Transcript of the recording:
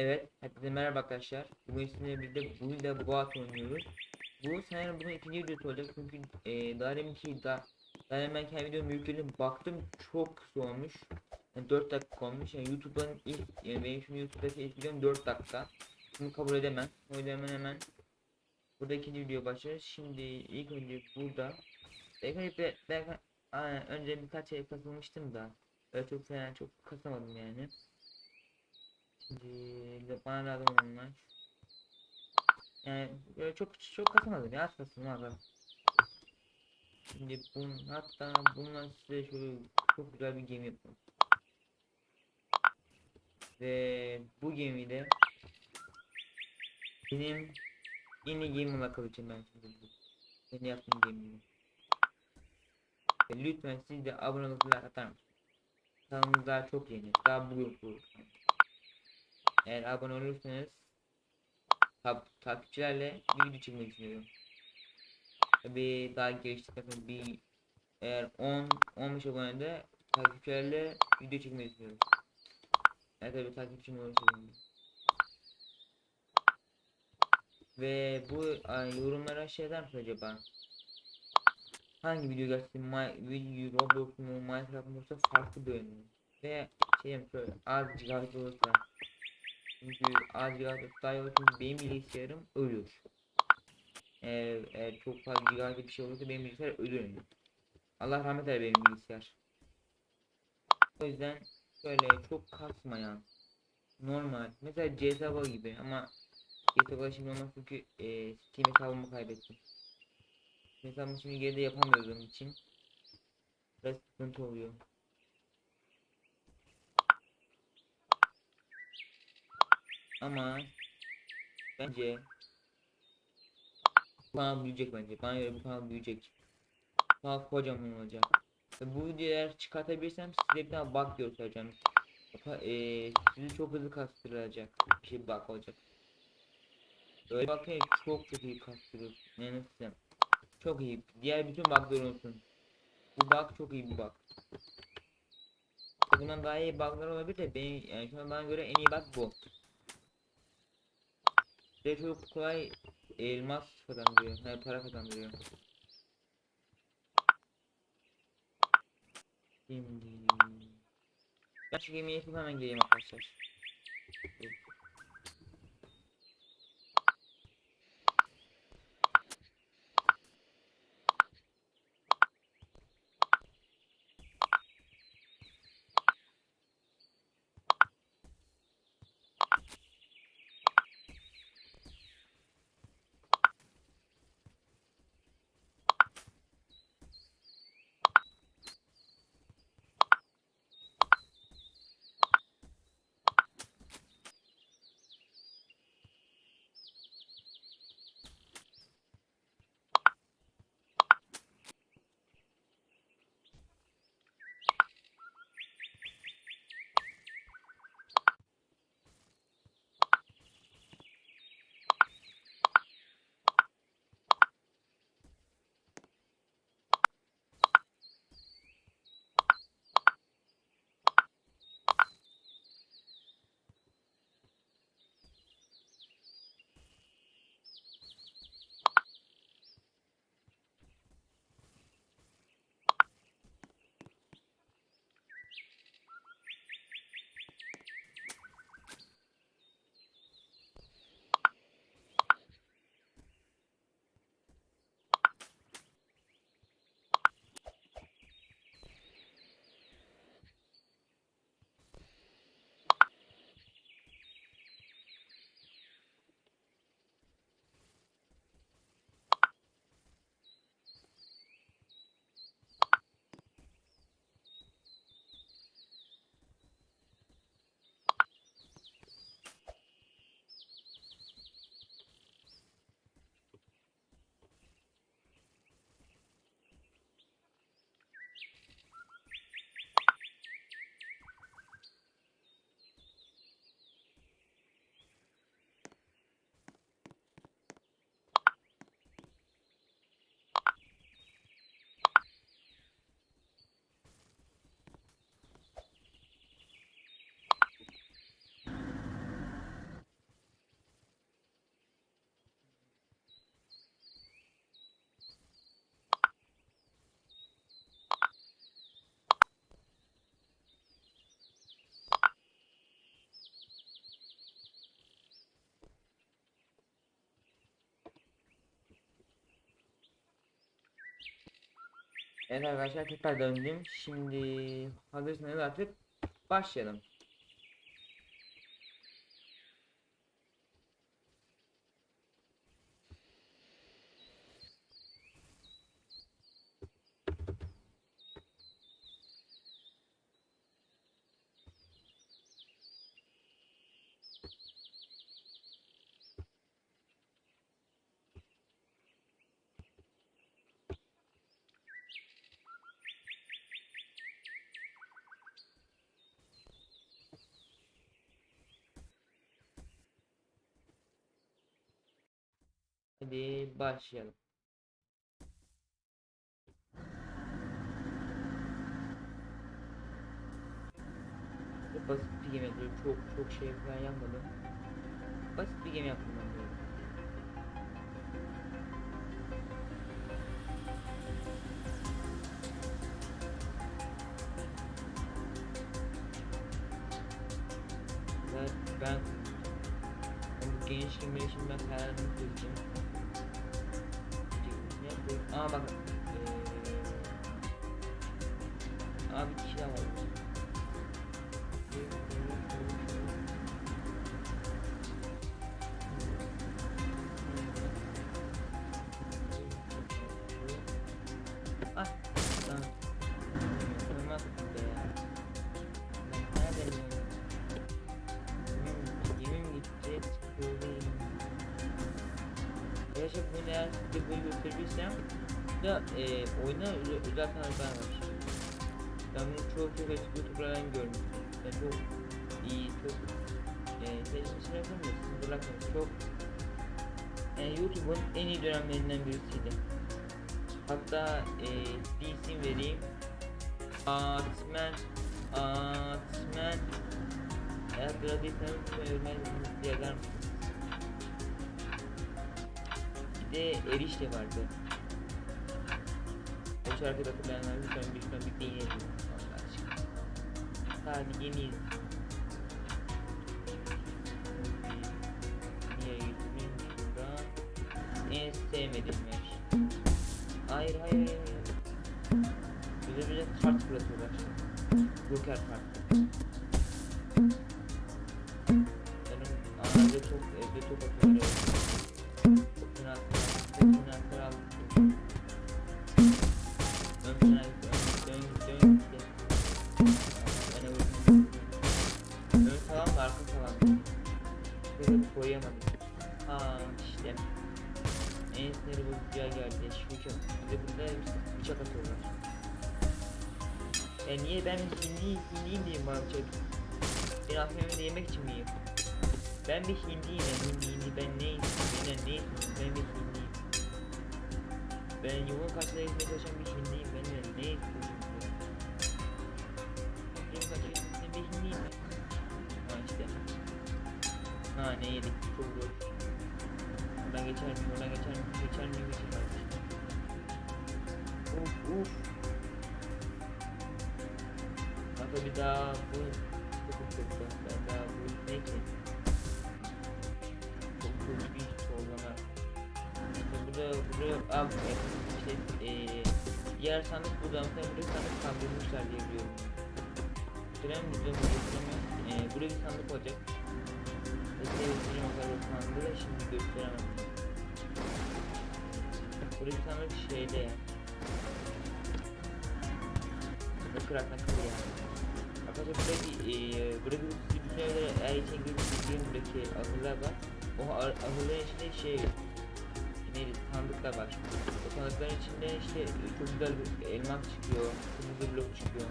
Evet, hepinize merhaba arkadaşlar. Bugün sizinle birlikte bu ile Boğat oynuyoruz. Bu sanırım bunun ikinci videosu olacak çünkü e, daha deminki da daha demin kendi videomu yükledim baktım çok kısa olmuş. Yani 4 dakika olmuş. Yani YouTube'un ilk yani benim şimdi YouTube'daki ilk videom 4 dakika. Bunu kabul edemem. O yüzden hemen hemen burada ikinci video başlıyoruz. Şimdi ilk önce burada ben, ben Aynen, önce birkaç şey kasılmıştım da öyle çok falan çok kasamadım yani. Şimdi bana lazım olanlar. Yani böyle çok çok kasamadım ya kasım abi. Şimdi bun hatta bununla size şöyle çok güzel bir gemi yapalım. Ve bu gemide benim yeni gemi olarak kalacağım ben şimdi. Yeni yaptığım gemiyi. Ve Lütfen siz de abone olup like atar mısınız? Kanalımız daha çok yeni. Daha bugün kuruldu. Eğer abone olursanız tab takipçilerle video çekmek istiyorum. Tabi daha geliştikten sonra bir eğer 10 15 abonede takipçilerle video çekmek istiyorum. Evet tabi takipçim olursa. Ve bu ay, yorumlara şey der acaba? Hangi video gelsin? My, video Roblox mu Minecraft yoksa farklı bir oyun mu? Ve şey yapayım şöyle az gigabyte olursa çünkü az gigabyte daha çünkü benim bilgisayarım ölür. Eğer, eğer çok fazla gigabyte bir şey olursa benim bilgisayar ölür. Allah rahmet eylesin benim bilgisayar. O yüzden şöyle çok kasmayan normal mesela CSGO gibi ama CSGO şimdi olmaz çünkü e, Steam hesabımı kaybettim. Hesabımı şimdi geride yapamadığım için biraz sıkıntı oluyor. Ama bence bu kanal büyüyecek bence. Bana göre bu kanal büyüyecek. Kanal kocaman olacak. Ve bu videoları çıkartabilirsem size bir tane bug göstereceğim. Eee sizi çok hızlı kastıracak. Bir şey bug olacak. Öyle bakın çok çok iyi kastırır. Nasıl desem. Çok iyi. Diğer bütün bug'ları unutun. Bu bug çok iyi bir bug. Bundan daha iyi bug'lar olabilir de benim yani şu an bana göre en iyi bug bu. Ve çok kolay elmas kazandırıyor. Yani para kazandırıyor. Şimdi ben şu gemiye yapıp hemen geleyim arkadaşlar. Evet arkadaşlar tekrar döndüm. Şimdi hazırsanız artık başlayalım. Hadi başlayalım. Çok basit bir game yapıyorum. Çok çok şey falan yapmadım. Basit bir game yaptım ben böyle. Ben, ben bu gençliğim gelişim ben hayalimi kırdım. Ne? Aa bak. Bir kişi var. Ah, tamam. Olmaz be ya. Ben neredeyim ya? Yemin, gitti. Sıkıldım. Arkadaşlar bunu eğer size böyle gösterebilirsem da e, oyuna özel, var. Ben bunu çok çok eski youtuberlardan görmüştüm. Ben çok iyi, çok e, seçmişler yapamıyorum. Siz bırakın. Çok yani YouTube'un en iyi dönemlerinden birisiydi. Hatta e, bir isim vereyim. Atmen Atmen Eğer gördüyseniz söylemeyi yazar mısınız? Bir de Eriş de vardı. O şarkıyı da hatırlayanlar lütfen şuna bir değinelim. Allah aşkına. Sadece yemeyiz. Niye gitmeyeyim şuradan? En sevmediğim. Hayır hayır hayır. Bize bize kart fırlatıyorlar. Joker kart. Benim ağzı çok evde çok atıyor. Topunu atıyor. Topunu atıyor aldım. Arka falan. Böyle koyamadım. Ha işte. En siniri bozucuya geldi. Şükür. Bir de burada bıçak atıyorlar. Ya niye ben hindi hindiyim diyeyim bana bıçak. Ben aslında yemek için miyim? Ben bir hindiyim ben hindi hindi ben neyim? Benden neyim? Ben bir hindiyim. Ben yolun karşısına gitmeye çalışan bir hindiyim. Ben de ne istiyorsun? Yolun karşısına gitmeye bir hindiyim ben. Ha ne yedik? Çok zor. Oradan geçer miyim? Oradan geçer miyim? Geçer miyim? Geçer miyim? Uf uf. Kanka bir daha bu çok çok çok daha bu ne ki? Çok çok bir sorgulama. Burada burada abi işte eee diğer sandık burada mesela buraya sandık kaldırmışlar diye biliyorum. Mi biliyorum götüremiyorum. Eee buraya bir sandık olacak. Götüreceğim o kadar da şimdi gösteremem. Buraya bir sandık şeyde ya. Bakıraktan kırıyor yani. Arkadaşlar buradaki eee burada bir bütün evlere eğer içine girdiğim buradaki ahırlar var. O ah- ahırların içinde şey neydi sandıklar var. O sandıkların içinde işte çok güzel bir elmas çıkıyor, kırmızı blok çıkıyor.